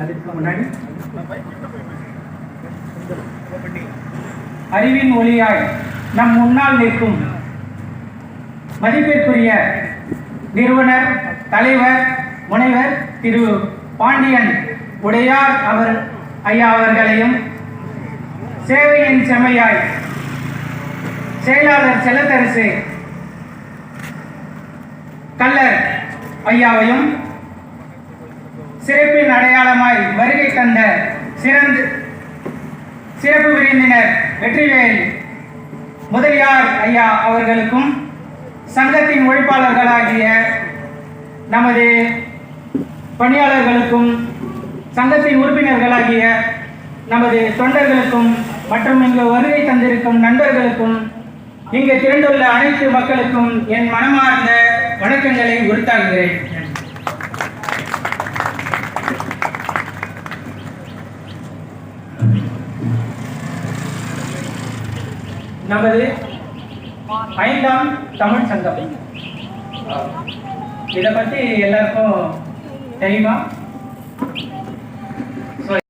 அதுக்கு முன்னாடி. அறிவின் ஒளியாய் நம் முன்னால் நிற்கும் மதிப்பிற்குரிய நிறுவனர் தலைவர் முனைவர் திரு. பாண்டியன் உடையார் அவர் ஐயா அவர்களையும் சேவையின் செமையாய் செயலாளர் செல்லத்தரசு கல்லர் ஐயாவையும் சிறப்பின் அடையாளமாய் வருகை தந்த சிறந்து சிறப்பு விருந்தினர் வெற்றிவேல் முதலியார் ஐயா அவர்களுக்கும் சங்கத்தின் உழைப்பாளர்களாகிய நமது பணியாளர்களுக்கும் சங்கத்தின் உறுப்பினர்களாகிய நமது தொண்டர்களுக்கும் மற்றும் இங்கு வருகை தந்திருக்கும் நண்பர்களுக்கும் இங்கு திரண்டுள்ள அனைத்து மக்களுக்கும் என் மனமார்ந்த வணக்கங்களை உறுத்தாகிறேன் நமது ஐந்தாம் தமிழ் சங்கம். இதை பற்றி எல்லாருக்கும் தெரியுமா?